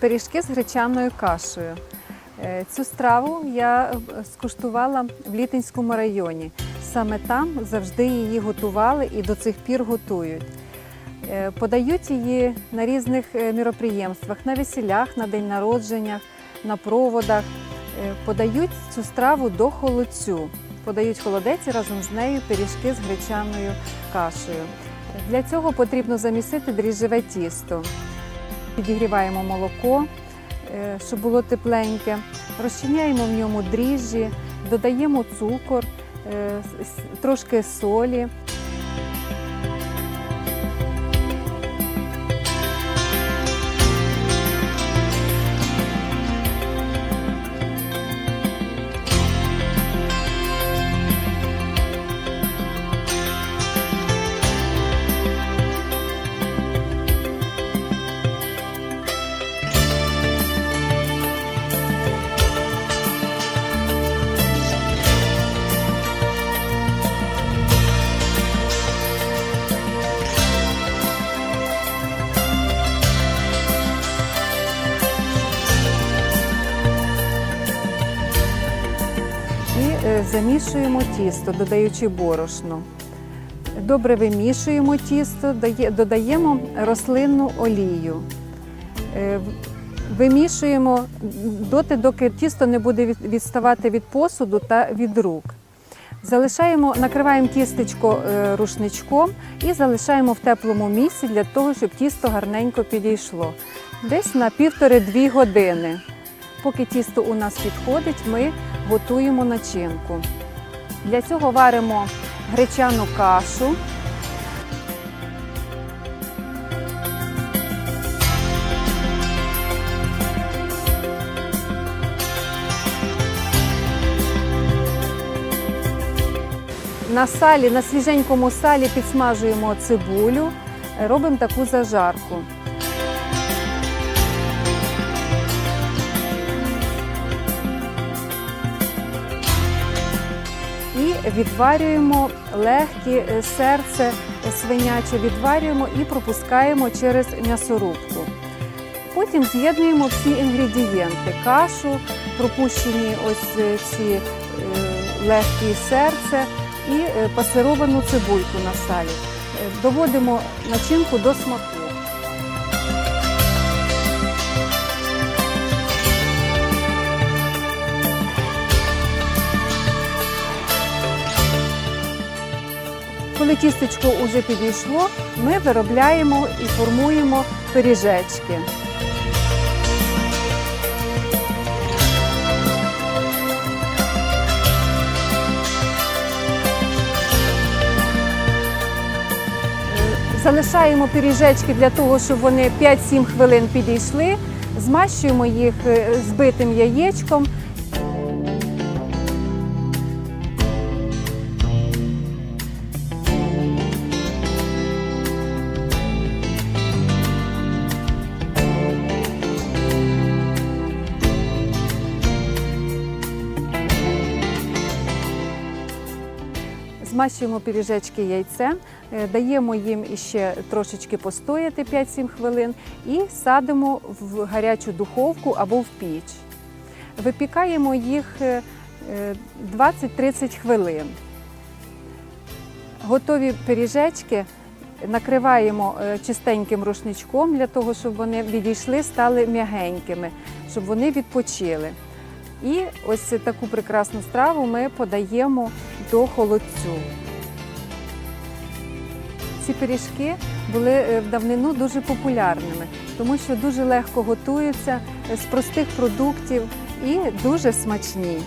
Пиріжки з гречаною кашею. Е, Цю страву я е, скуштувала в Літинському районі. Саме там завжди її готували і до цих пір готують. Е, Подають її на різних міроприємствах, на весілях, на день народження, на проводах. Подають цю страву до холодцю. Подають холодець і разом з нею пиріжки з гречаною кашею. Для цього потрібно замісити дріжджеве тісто. Підігріваємо молоко, е, щоб було тепленьке, розчиняємо в ньому дріжджі, додаємо цукор, е, трошки солі. Замішуємо тісто, додаючи борошно. Добре вимішуємо тісто, додаємо рослинну олію. Е, Вимішуємо доти, доки тісто не буде відставати від посуду та від рук. Залишаємо, накриваємо тістечко е, рушничком і залишаємо в теплому місці для того, щоб тісто гарненько підійшло. Десь на півтори-дві години. Поки тісто у нас підходить, ми готуємо начинку. Для цього варимо гречану кашу. На салі, на свіженькому салі підсмажуємо цибулю, робимо таку зажарку. Відварюємо легкі е, серце е, свиняче, відварюємо і пропускаємо через м'ясорубку. Потім з'єднуємо всі інгредієнти: кашу, пропущені ось е, ці легкі серце і пасировану цибульку на салі. Доводимо начинку до смаку. Коли тістечко вже підійшло, ми виробляємо і формуємо пиріжечки. Залишаємо пиріжечки для того, щоб вони 5-7 хвилин підійшли. Змащуємо їх е, збитим яєчком Змащуємо пиріжечки яйцем, е, даємо їм іще трошечки постояти 5-7 хвилин і садимо в гарячу духовку або в піч. Випікаємо їх е, е, 20-30 хвилин. Готові пиріжечки накриваємо е, чистеньким рушничком для того, щоб вони відійшли, стали м'ягенькими, щоб вони відпочили. І ось таку прекрасну страву ми подаємо до холодцю. Ці пиріжки були е, в давнину дуже популярними, тому що дуже легко готуються е, з простих продуктів і дуже смачні.